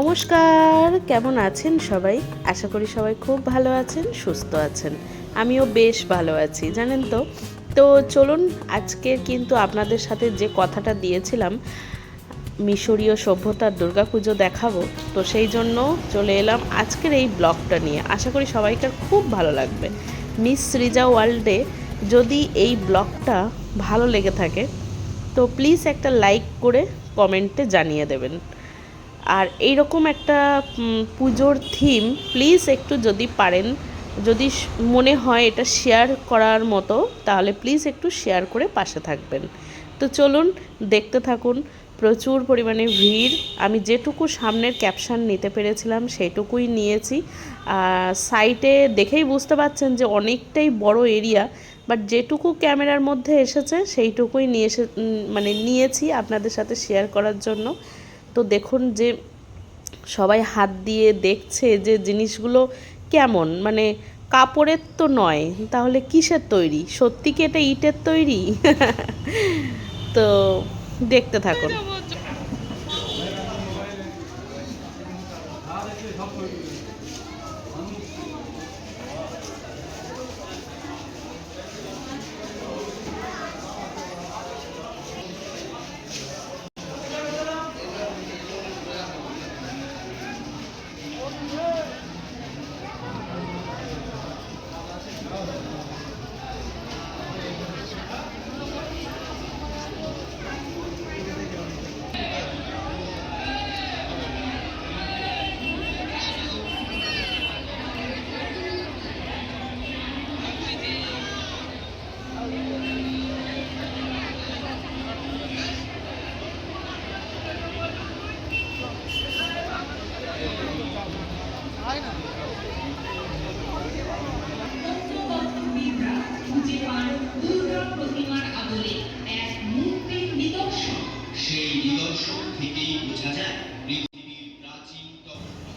নমস্কার, কেমন আছেন সবাই? আশা করি সবাই খুব ভালো আছেন, সুস্থ আছেন। আমিও বেশ ভালো আছি, জানেন তো? তো চলুন, আজকের কিন্তু আপনাদের সাথে যে কথাটা দিয়েছিলাম, মিশরীয় সভ্যতার দুর্গাপুজো দেখাবো। তো সেই জন্য চলে এলাম আজকের এই ব্লগটা নিয়ে। আশা করি সবাইকার খুব ভালো লাগবে। মিস সৃজা ওয়ার্ল্ডে যদি এই ব্লগটা ভালো লেগে থাকে, তো প্লিজ একটা লাইক করে কমেন্টে জানিয়ে দেবেন। আর এইরকম একটা পুজোর থিম প্লিজ একটু যদি পারেন, যদি মনে হয় এটা শেয়ার করার মতো, তাহলে প্লিজ একটু শেয়ার করে পাশে থাকবেন। তো চলুন, দেখতে থাকুন, প্রচুর পরিমাণে ভিড়। আমি যেটুকু সামনের ক্যাপশন নিতে পেরেছিলাম, সেইটুকুই নিয়েছি। সাইটে দেখেই বুঝতে পারছেন যে অনেকটাই বড় এরিয়া বাট যেটুকু ক্যামেরার মধ্যে এসেছে, সেইটুকুই নিয়ে এসে মানে নিয়েছি আপনাদের সাথে শেয়ার করার জন্য। তো দেখুন যে সবাই হাত দিয়ে দেখছে যে জিনিসগুলো কেমন। মানে কাপড়ের তো নয়, তাহলে কিসের তৈরি? সত্যি কি এটা ইটের তৈরি? তো দেখতে থাকুন।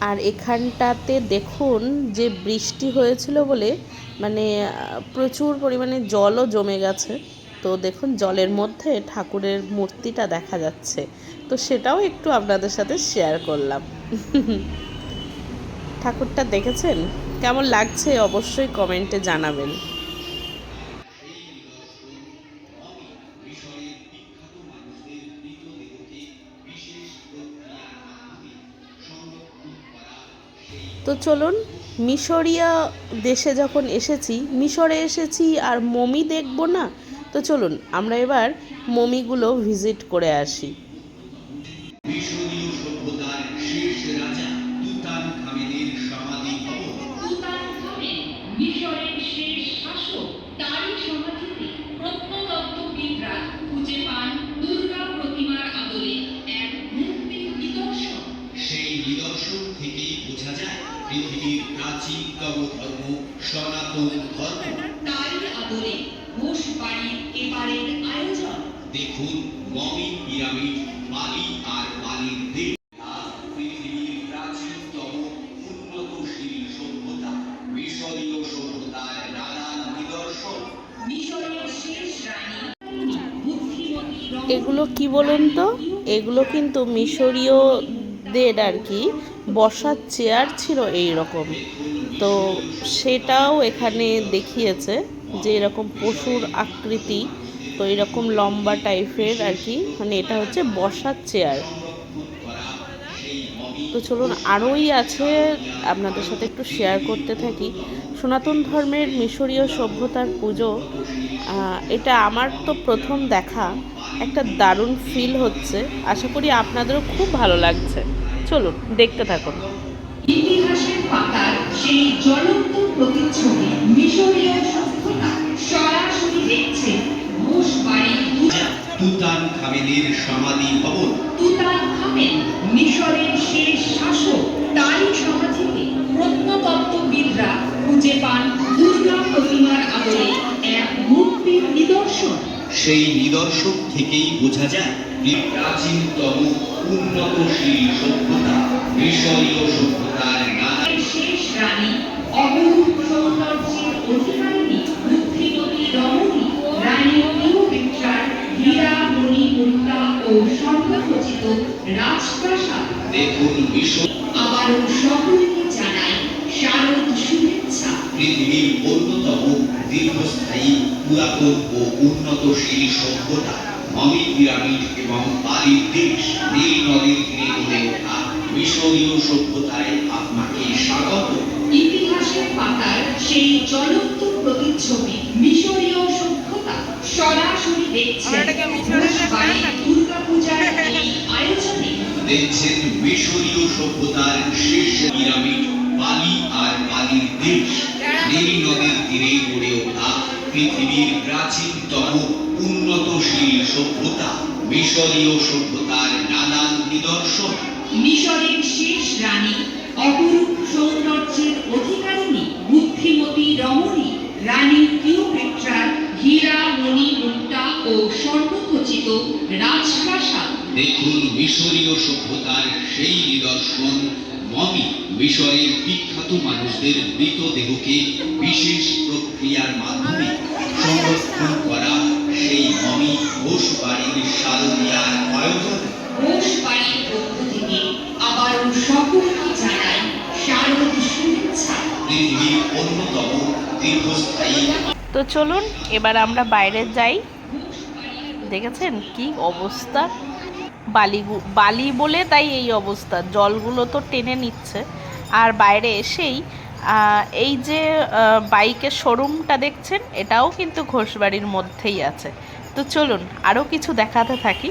আর এখানটাতে দেখুন যে বৃষ্টি হয়েছিল বলে মানে প্রচুর পরিমাণে জলও জমে গেছে। তো দেখুন, জলের মধ্যে ঠাকুরের মূর্তিটা দেখা যাচ্ছে। তো সেটাও একটু আপনাদের সাথে শেয়ার করলাম। ঠাকুরটা দেখেছেন? কেমন লাগছে? অবশ্যই কমেন্টে জানাবেন। তো চলুন, মিশরিয়া দেশে যখন এসেছি, মিশরে এসেছি আর মমি দেখব না, তো চলুন আমরা এবার মমিগুলো ভিজিট করে আসি। নিদর্শন থেকেই বোঝা যায় পৃথিবীর প্রাচীনতম ধর্ম সনাতন ধর্ম। তারই আদলে ঘোষ বাড়ির এবারের আয়োজন। দেখুন মমি পিরামিড বালি আর বালির দেশ পৃথিবীর প্রাচীনতম উন্নতশীল সভ্যতা মিশরীয় সভ্যতার নানান নিদর্শন। মিশরের শেষ রানী এগুলো কি বলুন তো? এগুলো কিন্তু মিশরীয়দের আর কি, বসার চেয়ার ছিল এই রকম তো সেটাও এখানে দেখিয়েছে যে এরকম পশুর আকৃতি, তো এরকম লম্বা টাইপের আর কি মানে এটা হচ্ছে বসার চেয়ার তো চলুন, আরোই আছে, আপনাদের সাথে একটু শেয়ার করতে থাকি। সনাতন ধর্মের মিশরীয় সভ্যতার পুজো এটা আমার তো প্রথম দেখা। একটা দারুণ ফিল হচ্ছে। আশা করি আপনাদেরও খুব ভালো লাগছে। চলুন দেখতে থাকুন। ইতিহাসের পাতার সেই জ্বলন্ত প্রতিচ্ছবি মিশরীয় সভ্যতা সরাসরি দেখছে ঘোষ বাড়ির তুতান খামেনের সমাধি ভবন। মিশরের শেষ শাসক তারই সমাধিতে প্রত্নতত্ত্ববিদরা খুঁজে পান দুর্গা প্রতিমার আদলে এক মূর্তির নিদর্শন। সেই নিদর্শন থেকেই বোঝা যায় প্রাচীনতম উন্নতশীল সভ্যতা মিশরীয় সভ্যতার নানা শেষ রানী অপরূপ সৌন্দর্যের অধিকারিণী বুদ্ধিমতী রমণী রানী ক্লিওপেট্রার হীরা মণি মুক্তা ও স্বর্ণখচিত রাজপ্রাসাদ। দেখুন মিশর আবারও সকলকে জানাই শারদ শুভেচ্ছা। পৃথিবীর অন্যতম দীর্ঘস্থায়ী পুরাতন ও উন্নতশীল সভ্যতা মমি পিরামিড এবং বালির দেশ নীল নদীর তীরে গড়ে ওঠা মিশরীয় সভ্যতায় আপনাকে স্বাগত। ইতিহাসের পাতার সেই জ্বলন্ত প্রতিচ্ছবি মিশরীয় সভ্যতা সরাসরি দেখছেন ঘোষবাড়ির দুর্গাপূজার এই আয়োজনে। দেখছেন মিশরীয় সভ্যতার শেষ পিরামিড বালি আর বালির দেশ। নীল নদীর তীরে গড়ে ওঠা পৃথিবীর প্রাচীনতম উন্নতশীল সভ্যতা মিশরীয় সভ্যতার নানান নিদর্শন। মিশরের শেষ রানী অপরূপ সৌন্দর্যের অধিকারিণী বুদ্ধিমতী রমণী রানী কিউপেট্রার হীরা মণি মুক্তা ও স্বর্ণখচিত রাজপ্রাসাদ। দেখুন মিশরীয় সভ্যতার সেই নিদর্শন মমি মিশরের বিখ্যাত মানুষদের মৃতদেহকে বিশেষ প্রক্রিয়ার মাধ্যমে সংরক্ষণ করা সেই মমি ঘোষ বাড়ির শারদিয়ার আয়োজন। ঘোষ বাড়ির পক্ষ থেকে আবারও সকলকে জানাই শারদ শুভেচ্ছা। পৃথিবীর অন্যতম দীর্ঘস্থায়ী তো চলুন এবার আমরা বাইরে যাই। দেখেছেন কি অবস্থা? বালি বালি বলে তাই এই অবস্থা। জলগুলো তো টেনে নিচ্ছে। আর বাইরে এসেই এই যে বাইকের শোরুমটা দেখছেন, এটাও কিন্তু ঘোষবাড়ির মধ্যেই আছে। তো চলুন আরও কিছু দেখাতে থাকি।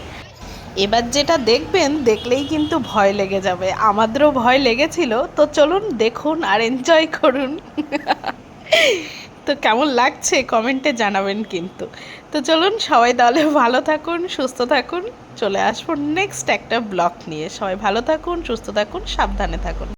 এবার যেটা দেখবেন, দেখলেই কিন্তু ভয় লেগে যাবে। আমাদেরও ভয় লেগেছিল। তো চলুন, দেখুন আর এনজয় করুন। তো কেমন লাগছে? কমেন্টে জানাবেন কিন্তু। তো চলুন, সবাই তাহলে ভালো থাকুন, সুস্থ থাকুন। চলে আসব নেক্সট একটা ব্লগ নিয়ে। সবাই ভালো থাকুন সুস্থ থাকুন সাবধানে থাকুন।